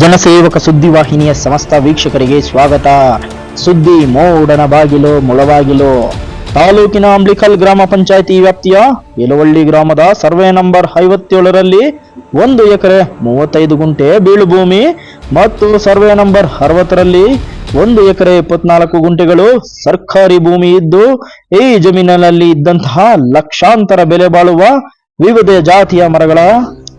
ಜನಸೇವಕ ಸುದ್ದಿವಾಹಿನಿಯ ಸಮಸ್ತ ವೀಕ್ಷಕರಿಗೆ ಸ್ವಾಗತ. ಸುದ್ದಿ ಮೋಡನ ಬಾಗಿಲು ಮುಳಬಾಗಿಲು. ತಾಲೂಕಿನ ಅಂಬ್ಲಿಕಲ್ ಗ್ರಾಮ ಪಂಚಾಯಿತಿ ವ್ಯಾಪ್ತಿಯ ಯಲವಳ್ಳಿ ಗ್ರಾಮದ ಸರ್ವೆ ನಂಬರ್ ಐವತ್ತೇಳರಲ್ಲಿ ಒಂದು ಎಕರೆ ಮೂವತ್ತೈದು ಗುಂಟೆ ಬೀಳುಭೂಮಿ ಮತ್ತು ಸರ್ವೆ ನಂಬರ್ ಅರವತ್ತರಲ್ಲಿ ಒಂದು ಎಕರೆ ಇಪ್ಪತ್ನಾಲ್ಕು ಗುಂಟೆಗಳು ಸರ್ಕಾರಿ ಭೂಮಿ ಇದ್ದು, ಈ ಜಮೀನಿನಲ್ಲಿ ಇದ್ದಂತಹ ಲಕ್ಷಾಂತರ ಬೆಲೆ ಬಾಳುವ ವಿವಿಧ ಜಾತಿಯ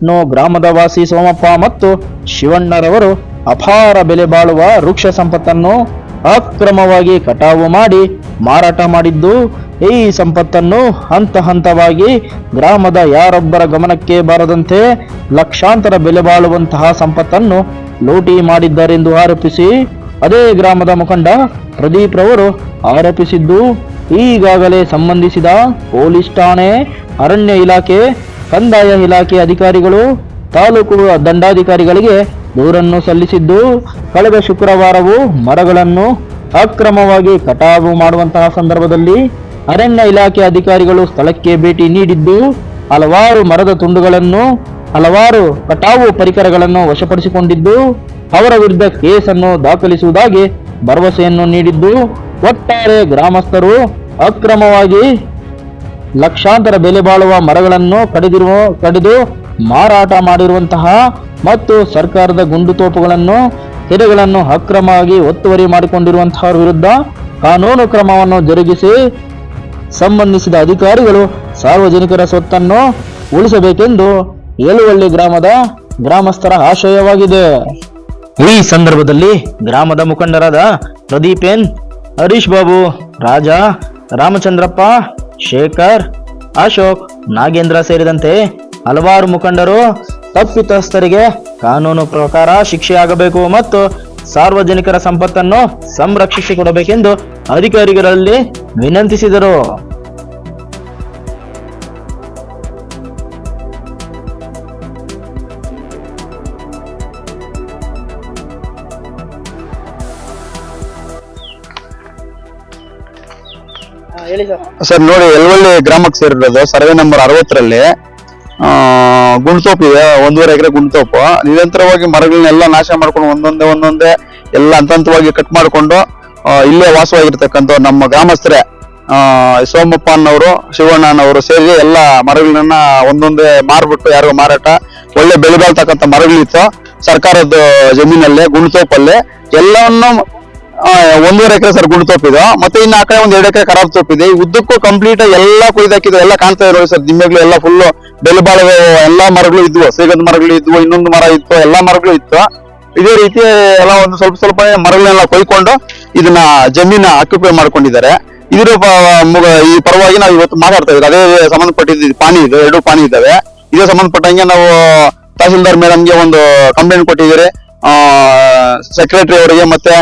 ಮರಗಳನ್ನು ಗ್ರಾಮದ ವಾಸಿ ಸೋಮಪ್ಪ ಮತ್ತು ಶಿವಣ್ಣರವರು ಅಪಾರ ಬೆಲೆ ಬಾಳುವ ವೃಕ್ಷ ಸಂಪತ್ತನ್ನು ಅಕ್ರಮವಾಗಿ ಕಟಾವು ಮಾಡಿ ಮಾರಾಟ ಮಾಡಿದ್ದು, ಈ ಸಂಪತ್ತನ್ನು ಹಂತ ಹಂತವಾಗಿ ಗ್ರಾಮದ ಯಾರೊಬ್ಬರ ಗಮನಕ್ಕೆ ಬಾರದಂತೆ ಲಕ್ಷಾಂತರ ಬೆಲೆ ಬಾಳುವಂತಹ ಸಂಪತ್ತನ್ನು ಲೂಟಿ ಮಾಡಿದ್ದಾರೆಂದು ಆರೋಪಿಸಿ, ಅದೇ ಗ್ರಾಮದ ಮುಖಂಡ ಪ್ರದೀಪ್ ರವರು ಆರೋಪಿಸಿದ್ದು, ಈಗಾಗಲೇ ಸಂಬಂಧಿಸಿದ ಪೊಲೀಸ್ ಠಾಣೆ, ಅರಣ್ಯ ಇಲಾಖೆ ಕಂದಾಯ ಇಲಾಖೆ ಅಧಿಕಾರಿಗಳು, ತಾಲೂಕು ದಂಡಾಧಿಕಾರಿಗಳಿಗೆ ದೂರನ್ನು ಸಲ್ಲಿಸಿದ್ದು, ಕಳೆದ ಶುಕ್ರವಾರವೂ ಮರಗಳನ್ನು ಅಕ್ರಮವಾಗಿ ಕಟಾವು ಮಾಡುವಂತಹ ಸಂದರ್ಭದಲ್ಲಿ ಅರಣ್ಯ ಇಲಾಖೆ ಅಧಿಕಾರಿಗಳು ಸ್ಥಳಕ್ಕೆ ಭೇಟಿ ನೀಡಿದ್ದು, ಹಲವಾರು ಮರದ ತುಂಡುಗಳನ್ನು, ಹಲವಾರು ಕಟಾವು ಪರಿಕರಗಳನ್ನು ವಶಪಡಿಸಿಕೊಂಡಿದ್ದು, ಅವರ ವಿರುದ್ಧ ಕೇಸನ್ನು ದಾಖಲಿಸುವುದಾಗಿ ಭರವಸೆಯನ್ನು ನೀಡಿದ್ದು, ಒಟ್ಟಾರೆ ಗ್ರಾಮಸ್ಥರು ಅಕ್ರಮವಾಗಿ ಲಕ್ಷಾಂತರ ಬೆಲೆ ಬಾಳುವ ಮರಗಳನ್ನು ಕಡಿದಿರುವ ಕಡಿದು ಮಾರಾಟ ಮಾಡಿರುವಂತಹ ಮತ್ತು ಸರ್ಕಾರದ ಗುಂಡು ತೋಪುಗಳನ್ನು, ಕೆರೆಗಳನ್ನು ಅಕ್ರಮವಾಗಿ ಒತ್ತುವರಿ ಮಾಡಿಕೊಂಡಿರುವಂತಹ ವಿರುದ್ಧ ಕಾನೂನು ಕ್ರಮವನ್ನು ಜರುಗಿಸಿ ಸಂಬಂಧಿಸಿದ ಅಧಿಕಾರಿಗಳು ಸಾರ್ವಜನಿಕರ ಸ್ವತ್ತನ್ನು ಉಳಿಸಬೇಕೆಂದು ಏಳುವಳ್ಳಿ ಗ್ರಾಮದ ಗ್ರಾಮಸ್ಥರ ಆಶಯವಾಗಿದೆ. ಈ ಸಂದರ್ಭದಲ್ಲಿ ಗ್ರಾಮದ ಮುಖಂಡರಾದ ಪ್ರದೀಪೇನ್, ಹರೀಶ್ ಬಾಬು, ರಾಜ, ರಾಮಚಂದ್ರಪ್ಪ ಶೇಖರ್, ಅಶೋಕ್, ನಾಗೇಂದ್ರ ಸೇರಿದಂತೆ ಹಲವಾರು ಮುಖಂಡರು ತಪ್ಪಿತಸ್ಥರಿಗೆ ಕಾನೂನು ಪ್ರಕಾರ ಶಿಕ್ಷೆಯಾಗಬೇಕು ಮತ್ತು ಸಾರ್ವಜನಿಕರ ಸಂಪತ್ತನ್ನು ಸಂರಕ್ಷಿಸಿಕೊಡಬೇಕೆಂದು ಅಧಿಕಾರಿಗಳಲ್ಲಿ ವಿನಂತಿಸಿದರು. ಸರ್. ನೋಡಿ, ಎಲ್ವಳ್ಳಿ ಗ್ರಾಮಕ್ಕೆ ಸೇರಿರೋದು ಸರ್ವೆ ನಂಬರ್ ಅರವತ್ತರಲ್ಲಿ ಗುಂಡ್ತೋಪ್ ಇದೆ, ಒಂದೂವರೆ ಎಕರೆ ಗುಂಡ್ತೋಪು. ನಿರಂತರವಾಗಿ ಮರಗಳನ್ನೆಲ್ಲ ನಾಶ ಮಾಡ್ಕೊಂಡು ಒಂದೊಂದೇ ಒಂದೊಂದೇ ಎಲ್ಲ ಹಂತ ಹಂತವಾಗಿ ಕಟ್ ಮಾಡಿಕೊಂಡು ಇಲ್ಲೇ ವಾಸವಾಗಿರ್ತಕ್ಕಂಥ ನಮ್ಮ ಗ್ರಾಮಸ್ಥರೇ ಸೋಮಪ್ಪ ಅನ್ನವರು ಶಿವಣ್ಣನವರು ಸೇರಿ ಎಲ್ಲ ಮರಗಳನ್ನ ಒಂದೊಂದೇ ಮಾರ್ಬಿಟ್ಟು ಯಾರಿಗೂ ಮಾರಾಟ, ಒಳ್ಳೆ ಬೆಲೆ ಬಾಳ್ತಕ್ಕಂಥ ಮರಗಳಿತ್ತು. ಸರ್ಕಾರದ ಜಮೀನಲ್ಲೇ, ಗುಂಡ್ತೋಪಲ್ಲಿ ಎಲ್ಲವನ್ನು ಒಂದೂವರೆ ಎಕರೆ ಸರ್ ಗುಂಡು ತೋಪಿದ್ದು ಮತ್ತೆ ಇನ್ನು ಆ ಕಡೆ ಒಂದ್ ಎರಡು ಎಕರೆ ಖರಾಬ್ ತೋಪಿದೆ. ಉದ್ದಕ್ಕೂ ಕಂಪ್ಲೀಟ್ ಎಲ್ಲ ಕೊಯ್ದಾಕಿದ್ರು, ಎಲ್ಲ ಕಾಣ್ತಾ ಇರೋ ಸರ್. ದಿಮ್ಮೆಗಳು ಎಲ್ಲ ಫುಲ್ ಬೆಲೆ ಬಾಳೆ ಎಲ್ಲಾ ಮರಗಳು ಇದ್ವು. ಸೇಗದ ಮರಗಳು ಇದ್ವು, ಇನ್ನೊಂದು ಮರ ಇತ್ತು, ಎಲ್ಲಾ ಮರಗಳು ಇತ್ತು. ಇದೇ ರೀತಿ ಎಲ್ಲ ಒಂದು ಸ್ವಲ್ಪ ಸ್ವಲ್ಪ ಮರಗಳನ್ನೆಲ್ಲ ಕೊಯ್ಕೊಂಡು ಇದನ್ನ ಜಮೀನ ಆಕ್ಯುಪೈ ಮಾಡ್ಕೊಂಡಿದ್ದಾರೆ. ಇದ್ರ ಈ ಪರವಾಗಿ ನಾವು ಇವತ್ತು ಮಾತಾಡ್ತಾ ಇದ್ದೀವಿ. ಅದೇ ಸಂಬಂಧಪಟ್ಟಿದ್ದು ಪಾಣಿ ಇದೆ, ಎರಡು ಪಾನಿ ಇದ್ದಾವೆ. ಇದೇ ಸಂಬಂಧಪಟ್ಟಂಗೆ ನಾವು ತಹಸೀಲ್ದಾರ್ ಮೇಡಮ್ಗೆ ಒಂದು ಕಂಪ್ಲೇಂಟ್ ಕೊಟ್ಟಿದ್ದೀರಿ. ಸೆಕ್ರೆಟರಿ ಅವರಿಗೆ ಮತ್ತೆ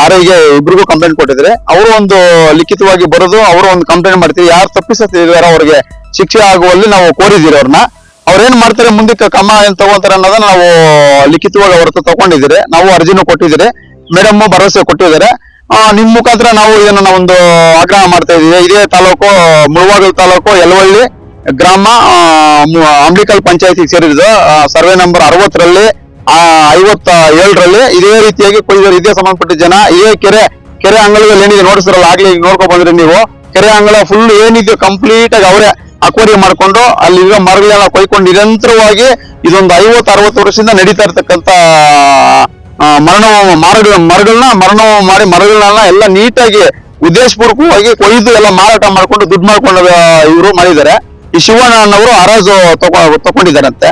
ಆರ್ಐಗೆ ಇಬ್ರಿಗೂ ಕಂಪ್ಲೇಂಟ್ ಕೊಟ್ಟಿದ್ರೆ ಅವರು ಒಂದು ಲಿಖಿತವಾಗಿ ಬರೆದು ಅವರು ಒಂದು ಕಂಪ್ಲೇಂಟ್ ಮಾಡ್ತೀವಿ ಯಾರು ತಪ್ಪಿಸುತ್ತಿದ್ದಾರೆ ಅವ್ರಿಗೆ ಶಿಕ್ಷೆ ಆಗುವಲ್ಲಿ ನಾವು ಕೋರಿದ್ದೀರಿ ಅವ್ರನ್ನ. ಅವ್ರು ಏನ್ ಮಾಡ್ತಾರೆ? ಮುಂದಕ್ಕೆ ಕ್ರಮ ಏನ್ ತಗೋತಾರೆ ಅನ್ನೋದನ್ನ ನಾವು ಲಿಖಿತವಾಗಿ ಅವ್ರ ತಗೊಂಡಿದ್ದೀರಿ. ನಾವು ಅರ್ಜಿನೂ ಕೊಟ್ಟಿದ್ದೀರಿ. ಮೇಡಮ್ ಭರವಸೆ ಕೊಟ್ಟಿದ್ದಾರೆ. ನಿಮ್ ಮುಖಾಂತರ ನಾವು ಇದನ್ನ ಒಂದು ಆಗ್ರಹ ಮಾಡ್ತಾ ಇದೀವಿ ಇದೇ ತಾಲೂಕು, ಮುಳುವಾಗಲ್ ತಾಲೂಕು, ಯಲವಳ್ಳಿ ಗ್ರಾಮ ಅಂಬಿಕಲ್ ಪಂಚಾಯತಿಗೆ ಸೇರಿದ್ದು ಸರ್ವೆ ನಂಬರ್ ಅರವತ್ತರಲ್ಲಿ ಐವತ್ತ ಏಳರಲ್ಲಿ ಇದೇ ರೀತಿಯಾಗಿ ಕೊಯ್ದರು ಇದೇ ಸಂಬಂಧಪಟ್ಟ ಜನ, ಇದೇ ಕೆರೆ ಕೆರೆ ಅಂಗಳದಲ್ಲಿ ಏನಿದೆ ನೋಡಿಸ್ತಾರಲ್ಲ ಆಗ್ಲಿ ಈಗ ನೀವು. ಕೆರೆ ಅಂಗಳ ಫುಲ್ ಏನಿದೆ ಕಂಪ್ಲೀಟ್ ಆಗಿ ಅವರೇ ಅಕ್ವರಿ ಮಾಡ್ಕೊಂಡು, ಅಲ್ಲಿರೋ ಮರಗಳೆಲ್ಲ ಕೊಯ್ಕೊಂಡು ನಿರಂತರವಾಗಿ ಇದೊಂದು ಐವತ್ತು, ಅರವತ್ತು ವರ್ಷದಿಂದ ನಡೀತಾ ಇರ್ತಕ್ಕಂತ ಮರಣ, ಮರಗಳ, ಮರಗಳನ್ನ ಮರಣ ಮಾಡಿ ಮರಗಳನ್ನ ಎಲ್ಲ ನೀಟಾಗಿ ಉದ್ದೇಶಪೂರ್ವಕವಾಗಿ ಕೊಯ್ದು ಎಲ್ಲ ಮಾರಾಟ ಮಾಡ್ಕೊಂಡು ದುಡ್ಡು ಮಾಡ್ಕೊಂಡು ಇವರು ಮಾಡಿದ್ದಾರೆ. ಈ ಶಿವಣ್ಣ ಅನ್ನೋರು ಹರಾಜು ತಗೊ ತಗೊಂಡಿದ್ದಾರಂತೆ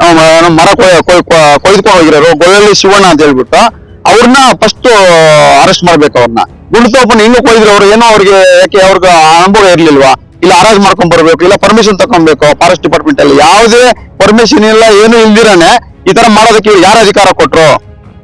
ಮರ ಕೊಯ್- ಕೊಯ್- ಕೊಯ್- ಕೊಯ್ದುಕೊಂಡು ಹೋಗಿರೋರು ಗೊಳ್ಳಳ್ಳಿ ಶಿವಣ್ಣ ಅಂತ ಹೇಳ್ಬಿಟ್ಟು ಅವ್ರನ್ನ ಫಸ್ಟ್ ಅರೆಸ್ಟ್ ಮಾಡ್ಬೇಕು ಅವ್ರನ್ನ. ಗುಂಡ್ತೋಪನ್ನ ಇನ್ನೂ ಕೊಯ್ದ್ರು ಅವ್ರು, ಏನೋ ಅವ್ರಿಗೆ ಯಾಕೆ ಅವ್ರಿಗೆ ಅನುಭವ ಇರ್ಲಿಲ್ವಾ? ಇಲ್ಲ ಅರೆಸ್ಟ್ ಮಾಡ್ಕೊಂಡ್ ಬರ್ಬೇಕು, ಇಲ್ಲ ಪರ್ಮಿಷನ್ ತಗೊಬೇಕು ಫಾರೆಸ್ಟ್ ಡಿಪಾರ್ಟ್ಮೆಂಟ್ ಅಲ್ಲಿ. ಯಾವುದೇ ಪರ್ಮಿಷನ್ ಇಲ್ಲ, ಏನು ಇಲ್ದಿರಾನೆ ಈ ತರ ಮಾಡೋದಕ್ಕೆ ಯಾರ ಅಧಿಕಾರ ಕೊಟ್ರು?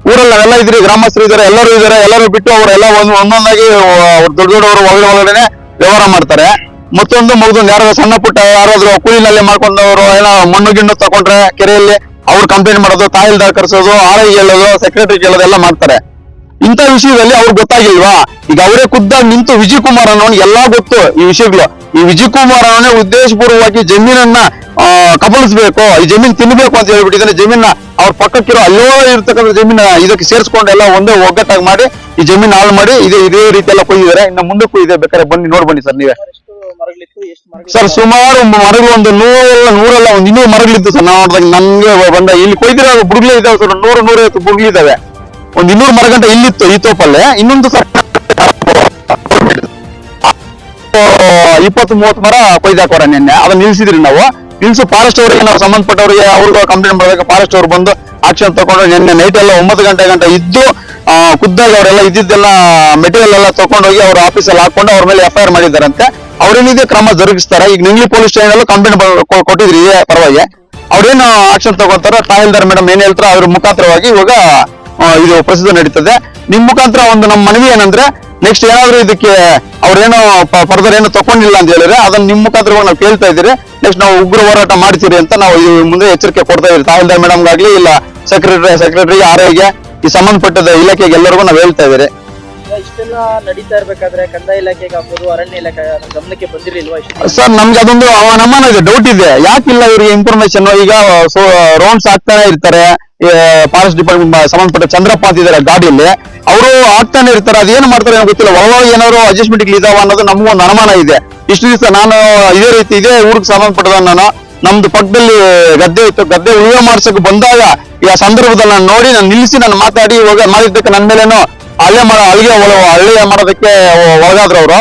ಊರಲ್ಲಿ ನಾವೆಲ್ಲ ಇದ್ರಿ ಗ್ರಾಮಸ್ಥರು ಇದಾರೆ ಎಲ್ಲರೂ ಇದಾರೆ ಎಲ್ಲರೂ ಬಿಟ್ಟು ಅವರೆಲ್ಲ ಒಂದ್, ಒಂದೊಂದಾಗಿ ಅವ್ರ ದೊಡ್ಡ ದೊಡ್ಡವರು ಒಳಗಡೆ ಒಳಗಡೆ ವ್ಯವಹಾರ ಮಾಡ್ತಾರೆ. ಮತ್ತೊಂದು ಮಗದೊಂದು ಯಾರಾದ್ರೂ ಸಣ್ಣ ಪುಟ್ಟ ಯಾರಾದ್ರೂ ಕೂಲಿನಲ್ಲಿ ಮಾಡ್ಕೊಂಡವರು, ಏನೋ ಮಣ್ಣು ಗಿಣ್ಣು ತಗೊಂಡ್ರೆ ಕೆರೆಯಲ್ಲಿ ಅವ್ರು ಕಂಪ್ಲೇಂಟ್ ಮಾಡೋದು ತಾಯಿಲ್ದಾರ್ ಕರ್ಸೋದು ಆರ್ ಐ ಹೇಳೋದು ಸೆಕ್ರೆಟರಿ ಕೇಳೋದು ಎಲ್ಲ ಮಾಡ್ತಾರೆ. ಇಂಥ ವಿಷಯದಲ್ಲಿ ಅವ್ರಿಗೆ ಗೊತ್ತಾಗಿಲ್ವಾ? ಈಗ ಅವರೇ ಖುದ್ದಾಗಿ ನಿಂತು ವಿಜಯ್ ಕುಮಾರ್ ಅನ್ನೋನ್ ಎಲ್ಲಾ ಗೊತ್ತು ಈ ವಿಷಯಗಳು. ಈ ವಿಜಯ್ ಕುಮಾರ್ ಅನ್ನೋನೇ ಉದ್ದೇಶಪೂರ್ವವಾಗಿ ಜಮೀನನ್ನ ಕಬಳಿಸ್ಬೇಕು, ಈ ಜಮೀನ್ ತಿನ್ಬೇಕು ಅಂತ ಹೇಳ್ಬಿಟ್ಟಿದ್ರೆ ಜಮೀನ ಅವ್ರ ಪಕ್ಕಕ್ಕಿರೋ ಅಲ್ಲೋ ಇರ್ತಕ್ಕಂಥ ಜಮೀನ ಇದಕ್ಕೆ ಸೇರಿಸ್ಕೊಂಡು ಎಲ್ಲ ಒಂದೇ ಒಗ್ಗಟ್ಟಾಗಿ ಮಾಡಿ, ಈ ಜಮೀನ್ ಹಾಳು ಮಾಡಿ, ಇದೇ ಇದೇ ರೀತಿ ಎಲ್ಲ ಕೊಯ್ದಿದ್ದಾರೆ. ಇನ್ನು ಮುಂದಕ್ಕೆ ಇದೆ, ಬೇಕಾದ್ರೆ ಬನ್ನಿ ನೋಡ್ಬನ್ನಿ ಸರ್ ನೀವೇ. ಸರ್, ಸುಮಾರು ಮರಗಳು ಒಂದು ನೂರಲ್ಲ ನೂರಲ್ಲ ಒಂದು ಇನ್ನೂರು ಮರಗಳಿತ್ತು ಸರ್. ನಾವು ನೋಡಿದಾಗ ನಂಗೆ ಬಂದ, ಇಲ್ಲಿ ಕೊಯ್ದಿರೋ ಬುಡ್ಗಳು ಇದಾವೆ ಸರ್. ನೂರು, ನೂರೈವತ್ತು ಇದಾವೆ ಒಂದು ಇನ್ನೂರು ಮರ ಗಂಟೆ ಇಲ್ಲಿತ್ತು, ಈ ತೋಪಲ್ಲೇ. ಇನ್ನೊಂದು ಸರ್ ಇಪ್ಪತ್ತು ಮೂವತ್ತು ಮರ ಕೊಯ್ದಾಕೋರ ನಿನ್ನೆ. ಅದನ್ನ ನಿಲ್ಸಿದ್ರಿ ನಾವು. ನಿಲ್ಸು, ಫಾರೆಸ್ಟ್ ಅವರಿಗೆ ನಾವು ಸಂಬಂಧಪಟ್ಟವರಿಗೆ, ಅವ್ರಿಗೆ ಕಂಪ್ಲೇಂಟ್ ಮಾಡಿದಾಗ ಫಾರೆಸ್ಟ್ ಅವ್ರು ಬಂದು ಆಕ್ಷನ್ ತಗೊಂಡು ನಿನ್ನೆ ನೈಟ್ ಎಲ್ಲ ಒಂಬತ್ತು ಗಂಟೆ ಗಂಟೆ ಇದ್ದು ಖುದ್ದಾಗಿ ಅವರೆಲ್ಲ ಇದ್ದಿದ್ದೆಲ್ಲ ಮೆಟೀರಿಯಲ್ ಎಲ್ಲ ತಗೊಂಡೋಗಿ ಅವ್ರ ಆಫೀಸಲ್ಲಿ ಹಾಕೊಂಡು ಅವ್ರ ಮೇಲೆ ಎಫ್ ಐ ಆರ್ ಮಾಡಿದ್ದಾರಂತೆ. ಅವ್ರೇನಿದೆ ಕ್ರಮ ಜರುಗಿಸ್ತಾರೆ. ಈಗ ನಿಂಗ್ಲಿ ಪೊಲೀಸ್ ಸ್ಟೇಷನ್ ಅಲ್ಲೂ ಕಂಪ್ಲೇಂಟ್ ಕೊಟ್ಟಿದ್ರಿ. ಪರವಾಗಿ. ಅವ್ರೇನು ಆಕ್ಷನ್ ತಗೋತಾರ ತಹಸೀಲ್ದಾರ್ ಮೇಡಮ್ ಏನ್ ಹೇಳ್ತಾರ? ಅವ್ರ ಮುಖಾಂತರವಾಗಿ ಇವಾಗ ಇದು ಪ್ರಸಿದ್ಧ ನಡೀತದೆ. ನಿಮ್ ಮುಖಾಂತರ ಒಂದು ನಮ್ಮ ಮನವಿ ಏನಂದ್ರೆ ನೆಕ್ಸ್ಟ್ ಏನಾದ್ರು ಇದಕ್ಕೆ ಅವ್ರೇನು ಫರ್ದರ್ ಏನೋ ತಕೊಂಡಿಲ್ಲ ಅಂತ ಹೇಳಿದ್ರೆ, ಅದನ್ನ ನಿಮ್ ಮುಖಾಂತರ ನಾವು ಕೇಳ್ತಾ ಇದ್ದೀರಿ. ನೆಕ್ಸ್ಟ್ ನಾವು ಉಗ್ರ ಹೋರಾಟ ಮಾಡ್ತೀರಿ ಅಂತ ನಾವು ಮುಂದೆ ಎಚ್ಚರಿಕೆ ಕೊಡ್ತಾ ಇದ್ದೀವಿ ತಹಸೀಲ್ದಾರ್ ಮೇಡಮ್ಗಾಗ್ಲಿ ಇಲ್ಲ ಸೆಕ್ರೆಟರಿ ಸೆಕ್ರೆಟರಿ ಆರೋಗ್ಯ ಈ ಸಂಬಂಧಪಟ್ಟದ ಇಲಾಖೆಗೆ ಎಲ್ಲರಿಗೂ ನಾವು ಹೇಳ್ತಾ ಇದ್ದೀರಿ. ಇಷ್ಟೆಲ್ಲ ನಡೀತಾ ಇರ್ಬೇಕಾದ್ರೆ ಕಂದಾಯ ಇಲಾಖೆಗೆ ಅರಣ್ಯ ಇಲಾಖೆ ಗಮನಕ್ಕೆ ಬಂದಿರಲಿಲ್ವಾ ಸರ್, ನಮ್ಗೆ ಅದೊಂದು ಅವನಮ್ಮನ ಇದೆ ಡೌಟ್ ಇದೆ. ಯಾಕಿಲ್ಲ ಇವರಿಗೆ ಇನ್ಫಾರ್ಮೇಶನ್ ಈಗ ರೌಂಡ್ಸ್ ಆಗ್ತಾನೆ ಇರ್ತಾರೆ. ಫಾರೆಸ್ಟ್ ಡಿಪಾರ್ಟ್ಮೆಂಟ್ ಸಂಬಂಧಪಟ್ಟ ಚಂದ್ರಪ್ಪ ಅಂತ ಇದಾರೆ ಗಾಡಿಯಲ್ಲಿ ಅವರು ಆಗ್ತಾನೆ ಇರ್ತಾರೆ. ಅದೇನು ಮಾಡ್ತಾರೆ ಏನೋ ಗೊತ್ತಿಲ್ಲ. ಒಳಗೆ ಏನಾದ್ರು ಅಡ್ಜಸ್ಟ್ಮೆಂಟ್ ಇದಾವ ಅನ್ನೋದು ನಮಗೂ ಒಂದು ಅನುಮಾನ ಇದೆ. ಇಷ್ಟು ದಿವಸ ನಾನು ಇದೇ ರೀತಿ, ಇದೇ ಊರಿಗೆ ಸಂಬಂಧಪಟ್ಟದ ನಾನು ನಮ್ದು ಪಕ್ಕದಲ್ಲಿ ಗದ್ದೆ ಇತ್ತು. ಗದ್ದೆ ಉಳುವೆ ಮಾಡ್ಸಕ್ ಬಂದಾಗ ಈ ಸಂದರ್ಭದಲ್ಲಿ ನಾನು ನೋಡಿ, ನಾನು ನಿಲ್ಲಿಸಿ ನಾನು ಮಾತಾಡಿ ಇವಾಗ ಮಾಡಿದ್ದಕ್ಕೆ ನನ್ನ ಮೇಲೇನೋ ಹಳ್ಳೆ ಮಾಡ, ಅಲ್ಲಿಗೆ ಹಳ್ಳಿಯ ಮಾಡೋದಕ್ಕೆ ಒಳಗಾದ್ರು ಅವರು.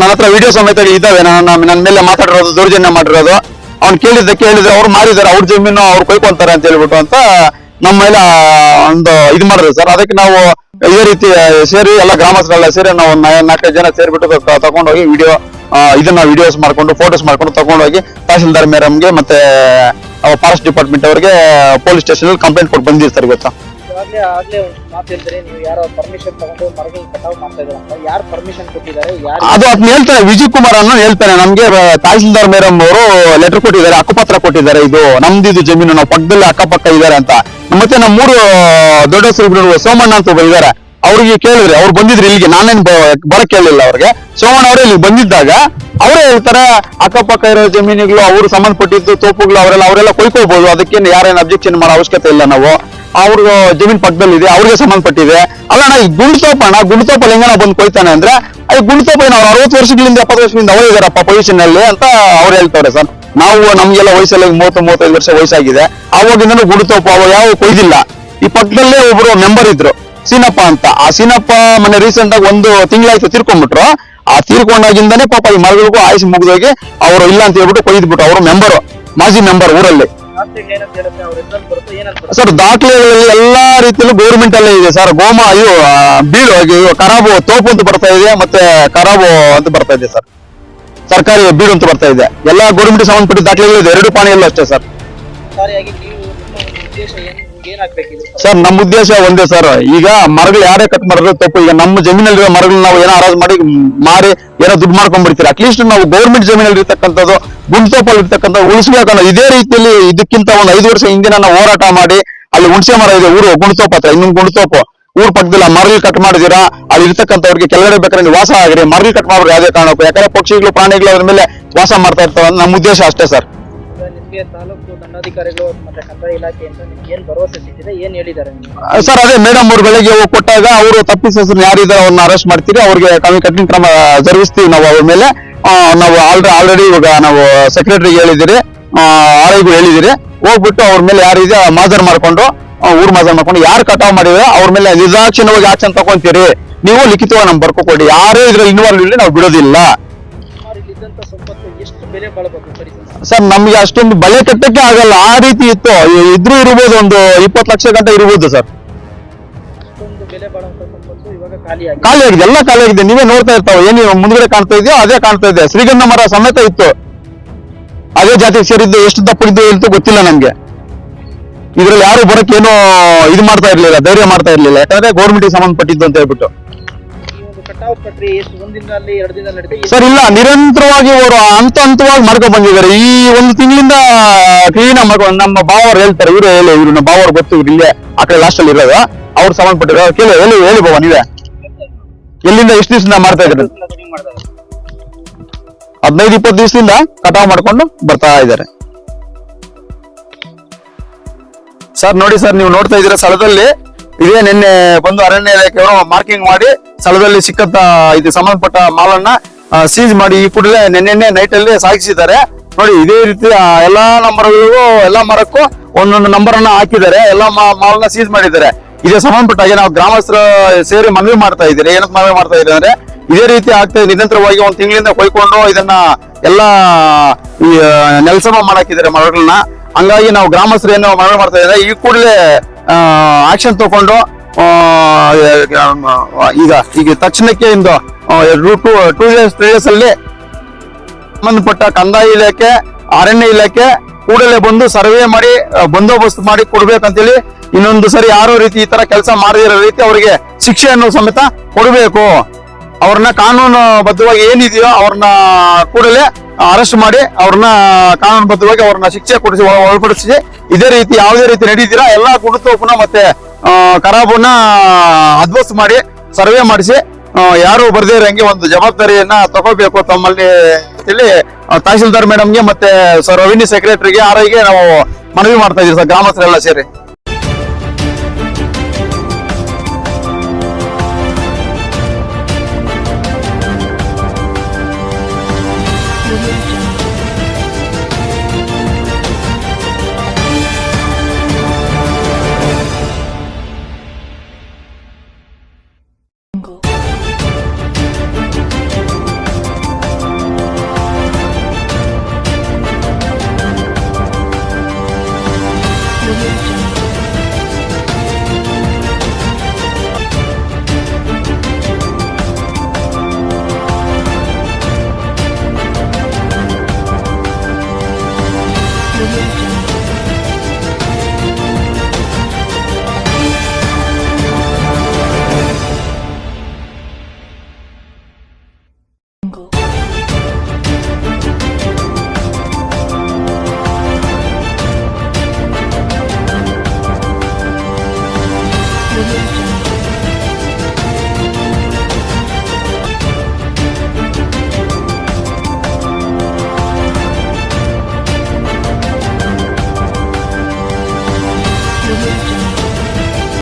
ನನ್ನ ಹತ್ರ ವಿಡಿಯೋ ಸಮೇತ ಇದ್ದಾವೆ, ನನ್ನ ನನ್ನ ಮೇಲೆ ಮಾತಾಡಿರೋದು, ದೌರ್ಜನ್ಯ ಮಾಡಿರೋದು. ಅವ್ನು ಕೇಳಿದ್ದಕ್ಕೆ ಕೇಳಿದ್ರೆ ಅವ್ರು ಮಾರಿದ್ದಾರೆ, ಅವ್ರ ಜಮೀನು ಅವ್ರು ಕೊಯ್ಕೊಂತಾರೆ ಅಂತ ಹೇಳ್ಬಿಟ್ಟು ಅಂತ ನಮ್ಮ ಮೇಲೆ ಒಂದು ಇದು ಮಾಡಿದ್ರು ಸರ್. ಅದಕ್ಕೆ ನಾವು ಇದೇ ರೀತಿ ಸೇರಿ ಎಲ್ಲ ಗ್ರಾಮಸ್ಥರೆಲ್ಲ ಸೇರಿ ನಾವು ನಾಲ್ಕೈದು ಜನ ಸೇರಿಬಿಟ್ಟು ತಗೊಂಡೋಗಿ ವಿಡಿಯೋ ಇದನ್ನ ವಿಡಿಯೋಸ್ ಮಾಡ್ಕೊಂಡು ಫೋಟೋಸ್ ಮಾಡ್ಕೊಂಡು ತಗೊಂಡೋಗಿ ತಹಸೀಲ್ದಾರ್ ಮೇರಮ್ಗೆ ಮತ್ತೆ ಫಾರೆಸ್ಟ್ ಡಿಪಾರ್ಟ್ಮೆಂಟ್ ಅವರಿಗೆ ಪೊಲೀಸ್ ಸ್ಟೇಷನ್ ಅಲ್ಲಿ ಕಂಪ್ಲೇಂಟ್ ಕೊಟ್ಟು ಬಂದಿರ್ತಾರೆ ಇವತ್ತು ಆಗ್ಲೇ ಒಂದು ಮಾತು ಹೇಳ್ತಾರೆ ನೀವು ಯಾರೋ ಪರ್ಮಿಷನ್ ತಗೊಂಡು ಮರಗಳು ಕಟಾವ್ ಮಾಡ್ತಾ ಇದ್ದಾರೆ ಯಾರು ಪರ್ಮಿಷನ್ ಕೊಟ್ಟಿದ್ದಾರೆ? ಅದು ಅದನ್ನ ಹೇಳ್ತಾರೆ ವಿಜಯ್ ಕುಮಾರ್ ಅನ್ನ ಹೇಳ್ತಾನೆ ನಮ್ಗೆ ತಹಸೀಲ್ದಾರ್ ಮೇಡಮ್ ಅವರು ಲೆಟರ್ ಕೊಟ್ಟಿದ್ದಾರೆ ಹಕ್ಕುಪತ್ರ ಕೊಟ್ಟಿದ್ದಾರೆ. ಇದು ನಮ್ದು ಇದು ಜಮೀನು, ನಾವು ಪಕ್ಕದಲ್ಲಿ ಅಕ್ಕಪಕ್ಕ ಇದ್ದಾರೆ ಅಂತ. ಮತ್ತೆ ನಮ್ಮ ಮೂರು ದೊಡ್ಡ ಸೋಮಣ್ಣ ಅಂತ ಒಬ್ಬ ಇದ್ದಾರೆ. ಅವ್ರಿಗೆ ಕೇಳಿದ್ರೆ, ಅವ್ರು ಬಂದಿದ್ರು ಇಲ್ಲಿಗೆ. ನಾನೇನ್ ಬ- ಬರಕ್ ಕೇಳಿಲ್ಲ ಅವ್ರಿಗೆ. ಸೋಮಣ್ಣ ಅವರೇ ಇಲ್ಲಿ ಬಂದಿದ್ದಾಗ ಅವರೇ ಹೇಳ್ತಾರೆ, ಅಕ್ಕಪಕ್ಕ ಇರೋ ಜಮೀನುಗಳು, ಅವ್ರು ಸಂಬಂಧಪಟ್ಟಿದ್ದು ತೋಪುಗಳು, ಅವರೆಲ್ಲ ಅವರೆಲ್ಲ ಕೊಯ್ಕೋಬಹುದು ಅದಕ್ಕೇನು ಯಾರೇನು ಅಬ್ಜೆಕ್ಷನ್ ಮಾಡೋ ಅವಶ್ಯಕತೆ ಇಲ್ಲ ನಾವು. ಅವ್ರ ಜಮೀನ್ ಪಕ್ಕದಲ್ಲಿ ಇದೆ ಅವ್ರಿಗೆ ಸಂಬಂಧಪಟ್ಟಿದೆ. ಅಲ್ಲಣ್ಣ ಈ ಗುಂಡ್ತೋಪ ಅಣ್ಣ ಗುಂಡ್ತೋಪಲ್ಲಿ ಹೆಂಗನ ಬಂದು ಕೊಯ್ತಾನೆ ಅಂದ್ರೆ ಈ ಗುಂಡ್ತೋಪ ಅವ್ರು ಅರವತ್ತು ವರ್ಷಗಳಿಂದ, ಎಪ್ಪತ್ತು ವರ್ಷದಿಂದ ಅವರೇ ಇದಾರಪ್ಪ ಪೊಸಿಷನ್ ಅಲ್ಲಿ ಅಂತ ಅವ್ರು ಹೇಳ್ತಾರೆ ಸರ್. ನಾವು ನಮ್ಗೆಲ್ಲ ವಯಸ್ಸಲ್ಲಿ ಮೂವತ್ತು, ಮೂವತ್ತೈದು ವರ್ಷ ವಯಸ್ಸಾಗಿದೆ. ಅವಾಗಿಂದನೂ ಗುಂಡ್ತೋಪ ಅವ ಯಾವ ಕೊಯ್ದಿಲ್ಲ. ಈ ಪಕ್ಕದಲ್ಲೇ ಒಬ್ರು ಮೆಂಬರ್ ಇದ್ರು, ಸೀನಪ್ಪ ಅಂತ. ಆ ಸೀನಪ್ಪ ಮೊನ್ನೆ ರೀಸೆಂಟ್ ಆಗಿ ಒಂದು ತಿಂಗಳಾಯ್ತು ತೀರ್ಕೊಂಡ್ಬಿಟ್ರು. ಆ ತೀರ್ಕೊಂಡಾಗಿಂದಾನೆ ಪಾಪ ಈ ಮರಗಳಿಗೂ ಆಯುಷ್ ಮುಗಿದೋಗಿ ಅವರು ಇಲ್ಲ ಅಂತ ಹೇಳ್ಬಿಟ್ಟು ಕೊಯ್ದ್ಬಿಟ್ಟು ಅವರು ಮೆಂಬರ್ ಮಾಜಿ ಮೆಂಬರ್ ಊರಲ್ಲಿ. ಸರ್, ದಾಖಲೆಗಳಲ್ಲಿ ಎಲ್ಲಾ ರೀತಿಯಲ್ಲೂ ಗೌರ್ಮೆಂಟ್ ಅಲ್ಲೇ ಇದೆ. ಸರ್, ಗೋಮ ಅಯ್ಯೋ ಬೀಳು ಖರಾಬು ತೋಪು ಅಂತ ಬರ್ತಾ ಇದೆ ಮತ್ತೆ ಕರಾಬು ಅಂತ ಬರ್ತಾ ಇದೆ ಸರ್? ಸರ್ಕಾರಿ ಬೀಡು ಅಂತ ಬರ್ತಾ ಇದೆ ಎಲ್ಲಾ ಗೌರ್ಮೆಂಟ್ ಸಂಬಂಧಪಟ್ಟ ದಾಖಲೆಗಳು ಇದೆ ಎರಡು ಪಾಣಿಯಲ್ಲೂ ಅಷ್ಟೇ ಸರ್. ಸರ್ ನಮ್ಮ ಉದ್ದೇಶ ಒಂದೇ ಸರ್. ಈಗ ಮರಗಳು ಯಾರೇ ಕಟ್ ಮಾಡಿದ್ರೆ ತಪ್ಪು. ಈಗ ನಮ್ಮ ಜಮೀನಲ್ಲಿರೋ ಮರಗಳನ್ನ ನಾವು ಏನೋ ಅರಾಜ್ ಮಾಡಿ ಮಾರಿ ಏನೋ ದುಡ್ಡು ಮಾಡ್ಕೊಂಡ್ಬಿಡ್ತೀರಿ? ಅಟ್ಲೀಸ್ಟ್ ನಾವು ಗೌರ್ಮೆಂಟ್ ಜಮೀನಲ್ಲಿ ಇರ್ತಕ್ಕಂಥದ್ದು ಗುಂಡ್ಸೋಪಲ್ಲಿ ಇರ್ತಕ್ಕಂಥ ಉಳಿಸ್ಬೇಕನ್ನೋ ಇದೇ ರೀತಿಯಲ್ಲಿ ಇದಕ್ಕಿಂತ ಒಂದು ಐದು ವರ್ಷ ಹಿಂದೆ ನಾನು ಹೋರಾಟ ಮಾಡಿ ಅಲ್ಲಿ ಹುಣಸೆ ಮರ ಇದೆ ಊರು ಗುಣಸೋಪ ಹತ್ರ ಇನ್ನೊಂದು ಗುಂಡ್ತೋಪು ಊರ್ ಪಕ್ಕದಲ್ಲಿ ಆ ಮರಳು ಕಟ್ ಮಾಡಿದೀರಾ ಅಲ್ಲಿ ಇರ್ತಕ್ಕಂಥವ್ರಿಗೆ ಕೆಳಗಡೆ ಬೇಕಾದ್ರೆ ನೀವು ವಾಸ ಆಗ್ರಿ. ಮರಳು ಕಟ್ ಮಾಡೋರು ಯಾವುದೇ ಕಾರಣಕ್ಕೂ. ಯಾಕಂದ್ರೆ ಪಕ್ಷಿಗಳು ಪ್ರಾಣಿಗಳು ಅದ್ರ ಮೇಲೆ ವಾಸ ಮಾಡ್ತಾ ಇರ್ತಾವ ನಮ್ಮ ಉದ್ದೇಶ ಅಷ್ಟೇ ಸರ್. ಈಗ ನಿಮ್ಗೆ ತಾಲೂಕು ದಂಡಾಧಿಕಾರಿಗಳು ಮತ್ತೆ ಕಂದಾಯ ಇಲಾಖೆಯಿಂದ ನಿಮ್ಗೆ ಏನ್ ಭರವಸೆ ಸಿಕ್ಕಿದೆ? ಏನ್ ಹೇಳಿದ್ದಾರೆ ನಿಮ್ಗೆ ಸರ್ ಅದೇ ಮೇಡಮ್ ಅವ್ರ ಬೆಳಗ್ಗೆ ಹೋಗಿ ಕೊಟ್ಟಾಗ ಅವರು ತಪ್ಪಿಸ್ ಯಾರಿದ್ದಾರೆ ಅವ್ರನ್ನ ಅರೆಸ್ಟ್ ಮಾಡ್ತೀರಿ ಅವ್ರಿಗೆ ಕಮ್ಮಿ ಕಠಿಣ ಕ್ರಮ ಜರುಗಿಸ್ತೀವಿ ನಾವು ಅವ್ರ ಮೇಲೆ. ಆ, ನಾವು ಆಲ್ರೆಡಿ ಆಲ್ರೆಡಿ ಇವಾಗ ನಾವು ಸೆಕ್ರೆಟರಿಗೆ ಹೇಳಿದಿರಿ. ಆರ್ಐಗೂ ಹೇಳಿದಿರಿ. ಹೋಗ್ಬಿಟ್ಟು ಅವ್ರ ಮೇಲೆ ಯಾರಿದೆ ಮಾಜರ್ ಮಾಡ್ಕೊಂಡು ಆ, ಊರ್ ಮಾಜರ್ ಮಾಡ್ಕೊಂಡು ಯಾರು ಕಟಾವ್ ಮಾಡಿದ್ರೆ ಅವ್ರ ಮೇಲೆ ನಿರ್ದಾಕ್ಷಿಣ್ಯವಾಗಿ ಆಕ್ಷನ್ ತಗೊಂತೀರಿ. ನೀವು ಲಿಖಿತವಾಗಿ ನಮ್ಗೆ ಬರ್ಕೊಕೊಡಿ ಯಾರೇ ಇದ್ರಲ್ಲಿ ಇನ್ವಾಲ್ವ್ ಇಲ್ಲಿ ನಾವು ಬಿಡೋದಿಲ್ಲ. ಸುಮಾರು ಇಲ್ಲಿದ್ದಂತ ಸಂಪತ್ತು ಎಷ್ಟು ಬೆಲೆ ಬಾಳಬೇಕು ಸರ್ ನಮ್ಗೆ ಅಷ್ಟೊಂದು ಬಲೆ ಕಟ್ಟಕ್ಕೆ ಆಗಲ್ಲ. ಆ ರೀತಿ ಇತ್ತು. ಇದ್ರು ಇರ್ಬೋದು ಒಂದು ಇಪ್ಪತ್ತು ಲಕ್ಷ ಗಂಟೆ ಇರ್ಬೋದು ಸರ್. ಖಾಲಿ ಆಗಿದೆ. ಎಲ್ಲ ಖಾಲಿ ಆಗಿದೆ. ನೀವೇ ನೋಡ್ತಾ ಇರ್ತಾವ. ಏನು ಮುಂದ್ಗಡೆ ಕಾಣ್ತಾ ಇದೆಯೋ ಅದೇ ಕಾಣ್ತಾ ಇದೆ. ಶ್ರೀಗಂಧ ಮರ ಸಮೇತ ಇತ್ತು. ಅದೇ ಜಾತಿ ಸೇರಿದ್ದು ಎಷ್ಟು ತಪ್ಪಿದ್ದು ಅಂತ ಗೊತ್ತಿಲ್ಲ ನಮ್ಗೆ. ಇದ್ರಲ್ಲಿ ಯಾರು ಬರಕ್ಕೆ ಏನೋ ಇದು ಮಾಡ್ತಾ ಇರ್ಲಿಲ್ಲ ಧೈರ್ಯ ಮಾಡ್ತಾ ಇರ್ಲಿಲ್ಲ. ಯಾಕಂದ್ರೆ ಗೌರ್ಮೆಂಟ್ ಸಂಬಂಧಪಟ್ಟಿದ್ದು ಅಂತ ಹೇಳ್ಬಿಟ್ಟು. ಸರ್, ಇಲ್ಲ, ನಿರಂತರವಾಗಿ ಅವರು ಹಂತ ಹಂತವಾಗಿ ಮಾಡ್ಕೊಂಡ್ ಬಂದಿದ್ದಾರೆ. ಈ ಒಂದು ತಿಂಗಳಿಂದ ಕ್ಲೀನ್ ಮಾಡ್ಕೊಂಡು ನಮ್ಮ ಬಾವರು ಹೇಳ್ತಾರೆ, ಇವರು ಹೇಳಿ, ಇವ್ರು ನಮ್ಮ ಬಾವರು ಗೊತ್ತು, ಇವ್ರು ಇಲ್ಲೇ, ಆ ಕಡೆ ಲಾಸ್ಟ್ ಅಲ್ಲಿ ಇರೋದು. ಅವ್ರು ಸಂಬಂಧಪಟ್ಟಿರೋ ಕೇಳಿ, ಹೇಳಿ ಹೇಳಿ ಬಾಬಾ ನೀವೇ. ಎಲ್ಲಿಂದ ಎಷ್ಟು ದಿವಸದಿಂದ ಮಾಡ್ತಾ ಇದ್ದಾರೆ? ಹದಿನೈದು, ಇಪ್ಪತ್ತು ದಿವಸದಿಂದ ಕಟಾವ್ ಮಾಡ್ಕೊಂಡು ಬರ್ತಾ ಇದ್ದಾರೆ. ಸರ್, ನೋಡಿ ಸರ್, ನೀವು ನೋಡ್ತಾ ಇದ್ದೀರಾ ಸ್ಥಳದಲ್ಲಿ. ಇದೇ ನಿನ್ನೆ ಬಂದು ಅರಣ್ಯ ಇಲಾಖೆಯವರು ಮಾರ್ಕಿಂಗ್ ಮಾಡಿ ಸ್ಥಳದಲ್ಲಿ ಸಿಕ್ಕಂತ ಇದು ಸಂಬಂಧಪಟ್ಟ ಮಾಲನ್ನ ಸೀಜ್ ಮಾಡಿ ಈ ಕೂಡಲೇ ನಿನ್ನೆ ನೈಟ್ ಅಲ್ಲಿ ಸಾಗಿಸಿದ್ದಾರೆ. ನೋಡಿ, ಇದೇ ರೀತಿ ಎಲ್ಲಾ ನಂಬರ್ಗಳಿಗೂ ಎಲ್ಲಾ ಮರಕ್ಕೂ ಒಂದೊಂದು ನಂಬರ್ ಅನ್ನ ಹಾಕಿದ್ದಾರೆ. ಎಲ್ಲಾ ಮಾಲನ್ನ ಸೀಜ್ ಮಾಡಿದ್ದಾರೆ. ಇದೇ ಸಂಬಂಧಪಟ್ಟ ಹಾಗೆ ನಾವು ಗ್ರಾಮಸ್ಥರು ಸೇರಿ ಮನವಿ ಮಾಡ್ತಾ ಇದ್ದೀರಿ. ಏನಕ್ಕೆ ಮನವಿ ಮಾಡ್ತಾ ಇದ್ದೀರಿ ಅಂದ್ರೆ, ಇದೇ ರೀತಿ ಆಗ್ತಾ ನಿರಂತರವಾಗಿ ಒಂದು ತಿಂಗಳಿಂದ ಕೊಯ್ಕೊಂಡು ಇದನ್ನ ಎಲ್ಲಾ, ಈ ನೆಲಸಮ ಮಾಡಾಕಿದ್ದಾರೆ ಮರಗಳನ್ನ. ಹಂಗಾಗಿ ನಾವು ಗ್ರಾಮಸ್ಥರು ಏನು ಮನವಿ ಮಾಡ್ತಾ ಇದ್ದಾರೆ. ಈ ಕೂಡಲೇ ಆಕ್ಷನ್ ತಗೊಂಡು ಈಗ ಈಗ ತಕ್ಷಣಕ್ಕೆ ಇಂದು two two days three days ಅಲ್ಲಿ ಸಂಬಂಧಪಟ್ಟ ಕಂದಾಯ ಇಲಾಖೆ, ಅರಣ್ಯ ಇಲಾಖೆ ಕೂಡಲೇ ಬಂದು ಸರ್ವೆ ಮಾಡಿ ಬಂದೋಬಸ್ತ್ ಮಾಡಿ ಕೊಡ್ಬೇಕಂತೇಳಿ ಇನ್ನೊಂದು ಸರಿ ಯಾರೋ ರೀತಿ ಈ ತರ ಕೆಲಸ ಮಾಡದಿರೋ ರೀತಿ ಅವರಿಗೆ ಶಿಕ್ಷೆಯನ್ನು ಸಮೇತ ಕೊಡಬೇಕು. ಅವ್ರನ್ನ ಕಾನೂನು ಬದ್ಧವಾಗಿ ಏನಿದೆಯೋ ಅವ್ರನ್ನ ಕೂಡಲೇ ಅರೆಸ್ಟ್ ಮಾಡಿ ಅವ್ರನ್ನ ಕಾನೂನು ಬದ್ಧವಾಗಿ ಅವ್ರನ್ನ ಶಿಕ್ಷೆ ಕೊಡಿಸಿ ಒಳ- ಒಳಪಡಿಸಿ ಇದೇ ರೀತಿ ಯಾವುದೇ ರೀತಿ ನಡೀತೀರಾ, ಎಲ್ಲಾ ಪುನಃ ಮತ್ತೆ ಕರಾಬನ್ನ ಅಧ್ವಸ್ತ್ ಮಾಡಿ ಸರ್ವೆ ಮಾಡಿಸಿ ಯಾರು ಬರ್ದೇ ಇರಂಗೆ ಒಂದು ಜವಾಬ್ದಾರಿಯನ್ನ ತಗೋಬೇಕು ತಮ್ಮಲ್ಲಿ ಇಲ್ಲಿ ತಹಸೀಲ್ದಾರ್ ಮೇಡಮ್ಗೆ ಮತ್ತೆ ಸರ್ ರೆವಿನ್ಯೂ ಸೆಕ್ರೆಟರಿಗೆ ಆರೈಗೆ ನಾವು ಮನವಿ ಮಾಡ್ತಾ ಇದೀವಿ ಸರ್, ಗ್ರಾಮಸ್ಥರೆಲ್ಲ ಸೇರಿ.